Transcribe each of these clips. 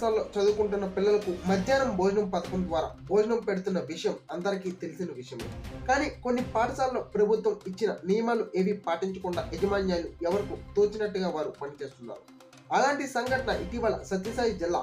పాఠశాలలో చదువుకుంటున్న పిల్లలకు మధ్యాహ్నం భోజనం పథకం ద్వారా భోజనం పెడుతున్న విషయం అందరికీ తెలిసిన విషయమే. కానీ కొన్ని పాఠశాలలో ప్రభుత్వం ఇచ్చిన నియమాలు ఏవి పాటించకుండా యజమాన్యాలు ఎవరికి తోచినట్టుగా వారు పనిచేస్తున్నారు. అలాంటి సంఘటన ఇటీవల సత్యసాయి జిల్లా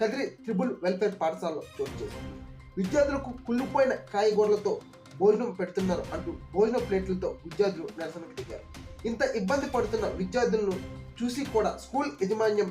కదిరి త్రిబుల్ వెల్ఫేర్ పాఠశాలలో చోటు చేసింది విద్యార్థులకు కుళ్ళిపోయిన కాయగూరలతో భోజనం పెడుతున్నారు అంటూ భోజన ప్లేట్లతో విద్యార్థులు నిరసనకు దిగారు. ఇంత ఇబ్బంది పడుతున్న విద్యార్థులను చూసి కూడా స్కూల్ యాజమాన్యం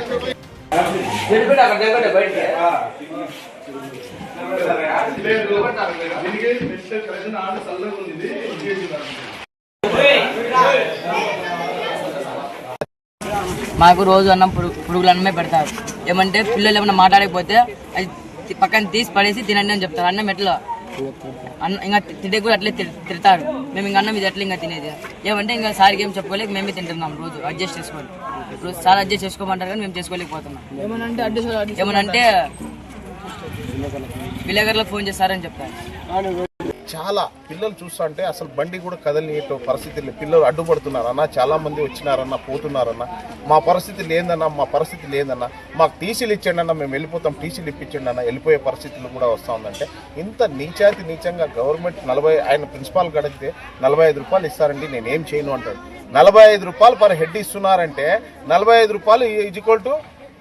మాకు రోజు అన్నం పురుగు పురుగులు అన్నమే పెడతారు. ఏమంటే పిల్లలు ఏమైనా మాట్లాడకపోతే అది పక్కన తీసి పడేసి తినండి అని చెప్తారు. అన్నం ఎట్లా? అన్న ఇంకా తింటే కూడా అట్లే తిడ్- తిడతారు. మేము ఇంకా అన్నం ఇది ఎట్లా ఇంకా తినేది. ఏమంటే ఇంకా సార్కి ఏం చెప్పుకోలేక మేమే తింటున్నాం రోజు. అడ్జస్ట్ చేసుకోవాలి. ఇప్పుడు సార్ అడ్జస్ట్ చేసుకోమంటారు కానీ మేము చేసుకోలేకపోతున్నాం. ఏమనంటే విలేకరులకు ఫోన్ చేస్తారని చెప్తారు. చాలా పిల్లలు చూస్తుంటే అసలు బండి కూడా కదలిన పరిస్థితి లేదు. పిల్లలు అడ్డుపడుతున్నారన్నా చాలా మంది వచ్చినారన్న పోతున్నారన్న మా పరిస్థితి లేదన్నా మా పరిస్థితి లేదన్నా మాకు టీసీలు ఇచ్చండి అన్న మేము వెళ్ళిపోతాం టీసీలు ఇప్పించండి అన్న వెళ్ళిపోయే పరిస్థితులు కూడా వస్తూ ఉందంటే ఇంత నీచాతి నీచంగా గవర్నమెంట్ నలభై ఆయన ప్రిన్సిపాల్ గడిగితే నలభై ఐదు రూపాయలు ఇస్తారండి నేను ఏం చేయను అంటాడు. నలభై ఐదు రూపాయలు పర్ హెడ్ ఇస్తున్నారంటే నలభై ఐదు రూపాయలు ఈజ్వల్ టు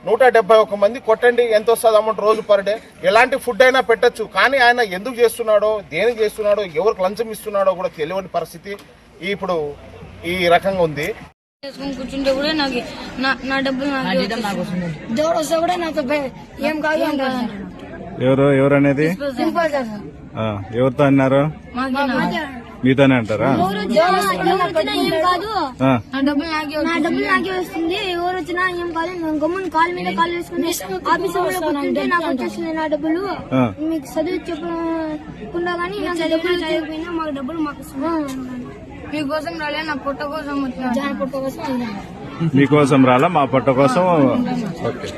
నూట డెబ్బై ఒక్క మంది కొట్టండి ఎంత వస్తుంది అమౌంట్ రోజు పర్ డే? ఎలాంటి ఫుడ్ అయినా పెట్టచ్చు. కానీ ఆయన ఎందుకు చేస్తున్నాడో దేనికి చేస్తున్నాడో ఎవరికి లంచం ఇస్తున్నాడో కూడా తెలియని పరిస్థితి ఇప్పుడు ఈ రకంగా ఉంది. కూర్చుంటే కూడా నాకు నా డబ్బులు నా నాకు జీతం నాకు వస్తుంది. దేవుడు వస్తే కూడా నాకు ఏం కాదు. ఎవరు ఎవరు అనేది? Simple sir. ఆ, ఎవరితో అన్నారు. మీతోనే అంటారా? డబ్బులు నాకే వస్తుంది. ఎవరు వచ్చినా ఏం కాదు. నేను గమ్మున కాల్ మీద కాల్ వేసుకుని ఆఫీస్ నాకు వచ్చేస్తుంది నా డబ్బులు. మీకు చదువు చెప్పకుండా కానీ నాకు డబ్బులు చదివిపోయినా మాకు డబ్బులు మాకు మీకోసం రాలే నా పుట్ట కోసం వచ్చిన. పుట్ట కోసం మీకోసం రాలా మా పట్ట కోసం? ఓకే.